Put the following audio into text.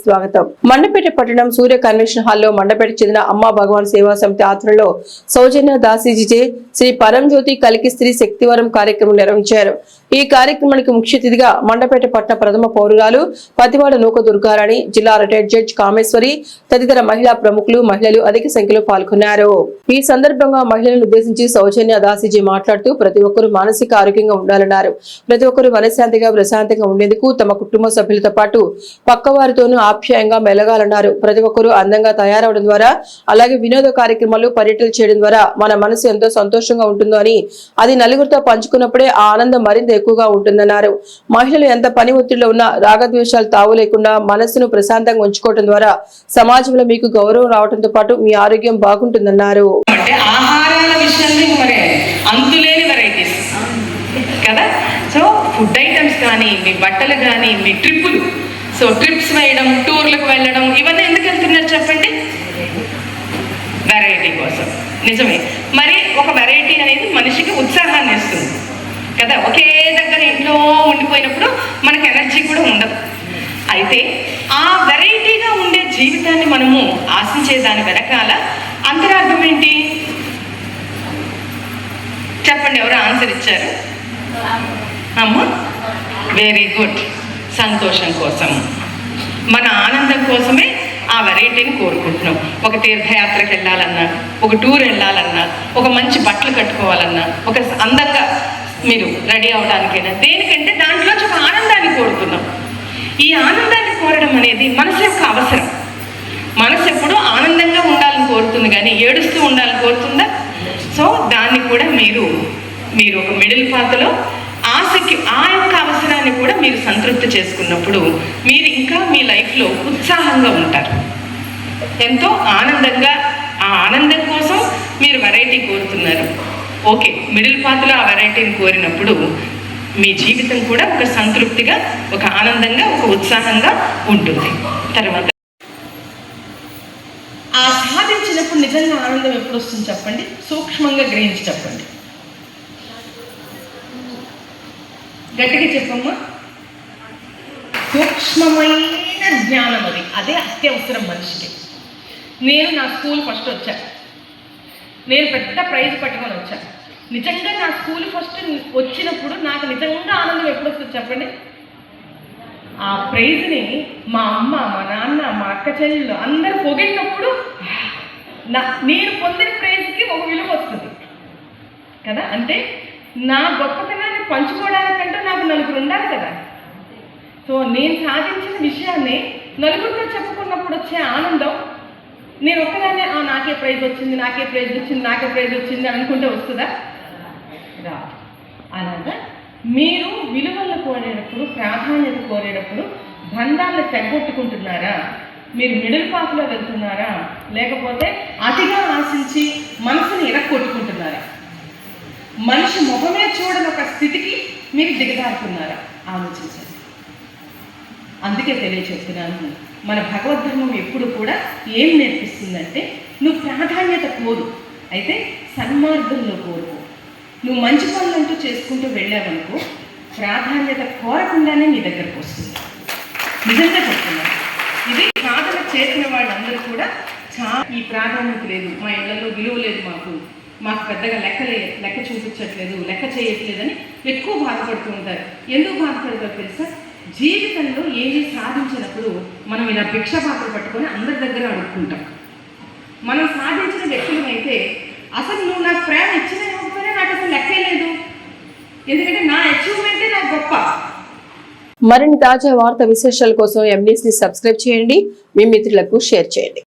స్వాగతం. మండపేట పట్టణం సూర్య కన్వెన్షన్ హాల్లో మండపేట చెందిన అమ్మా భగవాన్ సేవా సమితి ఆధ్వర్యంలో సౌజన్య దాసీజీచే శ్రీ పరంజ్యోతి కలికి స్త్రీ శక్తివరం కార్యక్రమం నిర్వహించారు. ఈ కార్యక్రమానికి ముఖ్య అతిథిగా మండపేట పట్టణ ప్రథమ పౌరురాలు పతివాడ నూక దుర్గారాణి జిల్లా రిటైర్డ్ జడ్జ్ కామేశ్వరి తదితర మహిళా ప్రముఖులు మహిళలు అధిక సంఖ్యలో పాల్గొన్నారు. ఈ సందర్భంగా మహిళలను ఉద్దేశించి సౌజన్య దాసీజీ మాట్లాడుతూ ప్రతి ఒక్కరూ మానసిక ఆరోగ్యంగా ఉండాలన్నారు. ప్రతి ఒక్కరూ మనశ్శాంతిగా ప్రశాంతంగా ఉండేందుకు తమ కుటుంబ సభ్యులతో పాటు పక్కవారితోనూ ఆప్యాయంగా మెలగాలన్నారు. ప్రతి ఒక్కరూ అందంగా తయారవడం ద్వారా అలాగే వినోద కార్యక్రమాలు పర్యటనలు చేయడం ద్వారా మన మనసు ఎంతో సంతోషంగా ఉంటుందో అని అది నలుగురితో పంచుకున్నప్పుడే ఆ ఆనందం మరింత ఎక్కువగా ఉంటుందన్నారు. మహిళలు ఎంత పని ఒత్తిడిలో ఉన్నా రాగద్వేషాలు తావు లేకుండా మనస్సును ప్రశాంతంగా ఉంచుకోవడం ద్వారా సమాజంలో మీకు గౌరవం రావడంతో పాటు మీ ఆరోగ్యం బాగుంటుందన్నారు. కదా? సో ఫుడ్ ఐటమ్స్ కానీ మీ బట్టలు కానీ మీ ట్రిప్పులు సో ట్రిప్స్ వేయడం టూర్లకు వెళ్ళడం ఇవన్నీ ఎందుకు వెళ్తున్నారు చెప్పండి? వెరైటీ కోసం. నిజమే. మరి ఒక వెరైటీ అనేది మనిషికి ఉత్సాహాన్ని ఇస్తుంది. కదా? ఒకే దగ్గర ఇంట్లో ఉండిపోయినప్పుడు మనకి ఎనర్జీ కూడా ఉండదు. అయితే ఆ వెరైటీగా ఉండే జీవితాన్ని మనము ఆశించే దాని వెనకాల అంతరార్థం ఏంటి? చెప్పండి ఎవరు ఆన్సర్ ఇచ్చారు? అమ్మ? వెరీ గుడ్ సంతోషం కోసం. మన ఆనందం కోసమే ఆ వెరైటీని కోరుకుంటున్నాం. ఒక తీర్థయాత్రకు వెళ్ళాలన్నా ఒక టూర్ వెళ్ళాలన్నా ఒక మంచి బట్టలు కట్టుకోవాలన్నా ఒక అందంగా మీరు రెడీ అవడానికైనా దేనికంటే దాంట్లో ఒక ఆనందాన్ని కోరుతున్నాం. ఈ ఆనందాన్ని కోరడం అనేది మనసు యొక్క అవసరం. మనసు ఎప్పుడూ ఆనందంగా ఉండాలని కోరుతుంది కానీ ఏడుస్తూ ఉండాలని కోరుతుందా? సో దాన్ని కూడా మీరు మీరు ఒక మిడిల్ పాతలో ఆశకి ఆ యొక్క అవసరాన్ని కూడా మీరు సంతృప్తి చేసుకున్నప్పుడు మీరు ఇంకా మీ లైఫ్లో ఉత్సాహంగా ఉంటారు. ఎంతో ఆనందంగా ఆ ఆనందం కోసం మీరు వెరైటీ కోరుతున్నారు. ఓకే మిడిల్ పాత్లో ఆ వెరైటీని కోరినప్పుడు మీ జీవితం కూడా ఒక సంతృప్తిగా ఒక ఆనందంగా ఒక ఉత్సాహంగా ఉంటుంది. తర్వాత ఆ సాధించినప్పుడు నిజంగా ఆనందం ఎప్పుడు వస్తుంది చెప్పండి? సూక్ష్మంగా గ్రహించి చెప్పండి. గట్టిగా చెప్పమ్మా. సూక్ష్మమైన జ్ఞానం అది అదే అత్యవసరం మనిషికి. నేను నా స్కూల్ ఫస్ట్ వచ్చాను నేను పెద్ద ప్రైజ్ పట్టుకొని వచ్చాను నిజంగా నా స్కూల్ ఫస్ట్ వచ్చినప్పుడు నాకు నిజంగా ఆనందం ఎప్పుడు వస్తుంది చెప్పండి? ఆ ప్రైజ్ని మా అమ్మ మా నాన్న మా అక్క చెల్లెలు అందరూ పొగిడినప్పుడు నా నేను పొందిన ప్రైజ్కి ఒక విలువ వస్తుంది. కదా? అంటే నా గొప్పతనం పంచుకోవడానికంటే నాకు నలుగురు ఉండాలి కదా. సో నేను సాధించిన విషయాన్ని నలుగురితో చెప్పుకున్నప్పుడు వచ్చే ఆనందం నేను ఒక్కదాన్నే నాకే ప్రైజ్ వచ్చింది నాకే ప్రైజ్ వచ్చింది నాకే ప్రైజ్ వచ్చింది అనుకుంటే వస్తుందా? రాదు అలాగా మీరు విలువలు కోరేటప్పుడు ప్రాధాన్యత కోరేటప్పుడు బంధాలను తెగొట్టుకుంటున్నారా మీరు మిడిల్ పాత్లో వెళ్తున్నారా? లేకపోతే అతిగా ఆశించి మనసుని ఇరక్కొట్టుకుంటున్నారా మనిషి ముఖమే చూడని మీరు దిగజారుతున్నారా? ఆలోచించండి. అందుకే తెలియచేస్తున్నాను. మన భగవద్ధర్మం ఎప్పుడు కూడా ఏం నేర్పిస్తుందంటే నువ్వు ప్రాధాన్యత కోరు. అయితే సన్మార్గంలో కోరుకో. నువ్వు మంచి పనులంటూ చేసుకుంటూ వెళ్ళావనుకో ప్రాధాన్యత కోరకుండానే నీ దగ్గరకు వస్తుంది. నిజంగా చెప్తున్నాను. ఇది సాధన చేసిన వాళ్ళందరూ కూడా చా ఈ ప్రాధాన్యత లేదు. మా ఇళ్ళలో విలువ లేదు మాకు. మాకు పెద్దగా లెక్క లెక్క చూపించట్లేదు లెక్క చేయట్లేదని ఎక్కువ బాధపడుతూ ఉంటారు. ఎందుకు బాధపడతారు తెలుసా? జీవితంలో ఏది సాధించినప్పుడు మనం ఇలా భిక్ష పాత్ర పట్టుకొని అందరి దగ్గర అడుక్కుంటాం. మనం సాధించిన వ్యక్తులమైతే అసలు నువ్వు నాకు ప్రేమ ఇచ్చిన ఇవ్వకపోయినా నాకు అసలు లెక్కే లేదు. ఎందుకంటే నా అచీవ్మెంటే నాకు గొప్ప. మరిన్ని తాజా వార్త విశేషాల కోసం ఎంబీసీ సబ్స్క్రైబ్ చేయండి. మీ మిత్రులకు షేర్ చేయండి.